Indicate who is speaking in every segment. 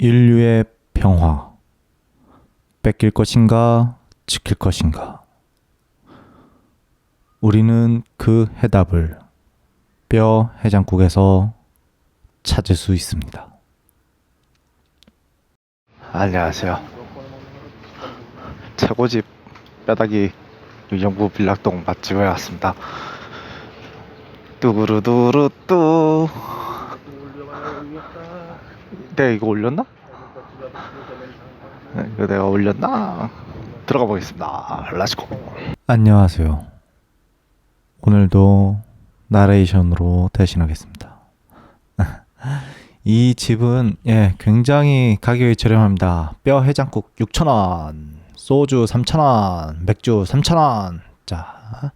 Speaker 1: 인류의 평화. 뺏길 것인가, 지킬 것인가. 우리는 그 해답을 뼈 해장국에서 찾을 수 있습니다. 안녕하세요. 최고집 뼈다귀 유정부 빌락동 맛집에 왔습니다. 뚜구루두루 뚜. 내가 이거 올렸나? 네, 이거 내가 올렸나? 들어가 보겠습니다. 렛츠고. 안녕하세요. 오늘도 나레이션으로 대신하겠습니다. 이 집은 예, 굉장히 가격이 저렴합니다. 뼈 해장국 6,000원, 소주 3,000원, 맥주 3,000원. 자.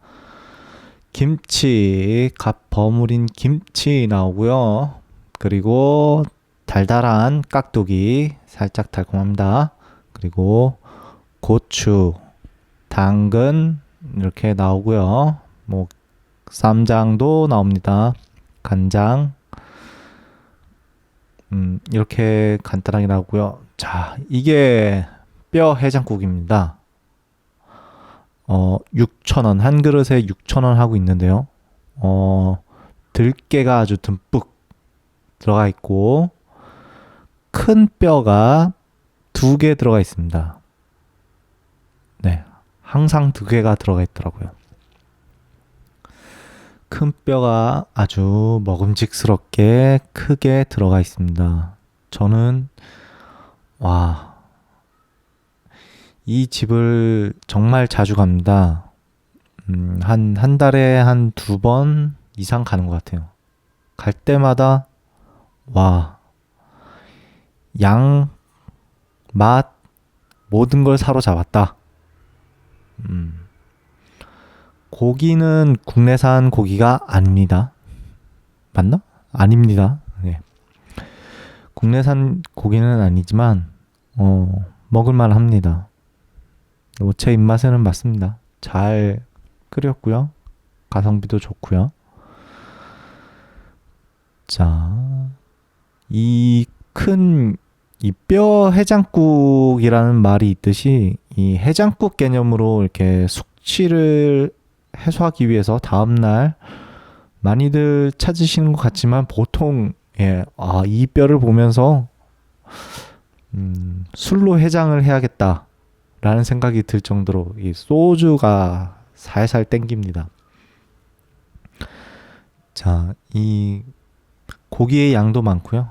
Speaker 1: 김치, 갓 버무린 김치 나오고요. 그리고 달달한 깍두기 살짝 달콤합니다. 그리고 고추, 당근 이렇게 나오고요. 뭐 쌈장도 나옵니다. 간장 음, 이렇게 간단하게 나오고요. 자, 이게 뼈 해장국입니다. 어, 6,000원, 한 그릇에 6,000원 하고 있는데요. 어, 들깨가 아주 듬뿍 들어가 있고, 큰 뼈가 두 개 들어가 있습니다. 네, 항상 두 개가 들어가 있더라고요. 큰 뼈가 아주 먹음직스럽게 크게 들어가 있습니다. 저는, 와, 이 집을 정말 자주 갑니다. 음, 한, 한 달에 한 두 번 이상 가는 것 같아요. 갈 때마다, 와, 양, 맛, 모든 걸 사로잡았다. 음, 고기는 국내산 고기가 아닙니다. 맞나? 아닙니다. 네. 국내산 고기는 아니지만, 어, 먹을만 합니다. 뭐제 입맛에는 맞습니다. 잘 끓였고요. 가성비도 좋고요. 자, 이 큰 이 뼈 해장국이라는 말이 있듯이 이 해장국 개념으로 이렇게 숙취를 해소하기 위해서 다음날 많이들 찾으시는 것 같지만 보통 예, 아, 이 뼈를 보면서 음, 술로 해장을 해야겠다. 라는 생각이 들 정도로 이 소주가 살살 땡깁니다. 자, 이 고기의 양도 많고요.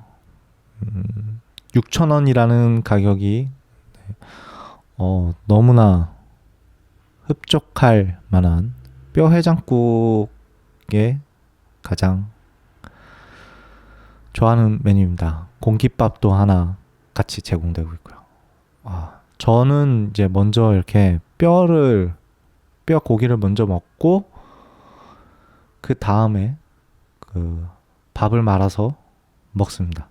Speaker 1: 음, 6,000원이라는 가격이 어, 너무나 흡족할 만한 뼈 해장국의 가장 좋아하는 메뉴입니다. 공깃밥도 하나 같이 제공되고 있고요. 아, 저는 이제 먼저 이렇게 뼈를 뼈 고기를 먼저 먹고 그 다음에 그 밥을 말아서 먹습니다.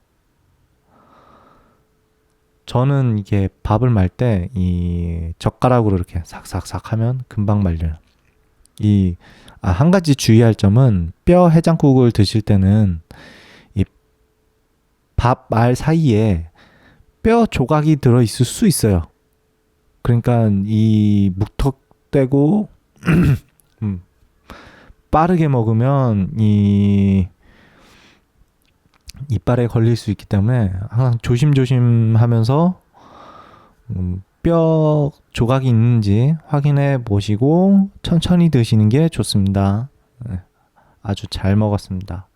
Speaker 1: 저는 이게 밥을 말 때 이 젓가락으로 이렇게 삭삭삭 하면 금방 말려요. 이, 아, 한 가지 주의할 점은 뼈 해장국을 드실 때는 이 밥 알 사이에 뼈 조각이 들어 있을 수 있어요. 그러니까 이 묵턱대고 음, 빠르게 먹으면 이 이빨에 걸릴 수 있기 때문에 항상 조심조심 하면서 음, 뼈 조각이 있는지 확인해 보시고 천천히 드시는 게 좋습니다. 네, 아주 잘 먹었습니다.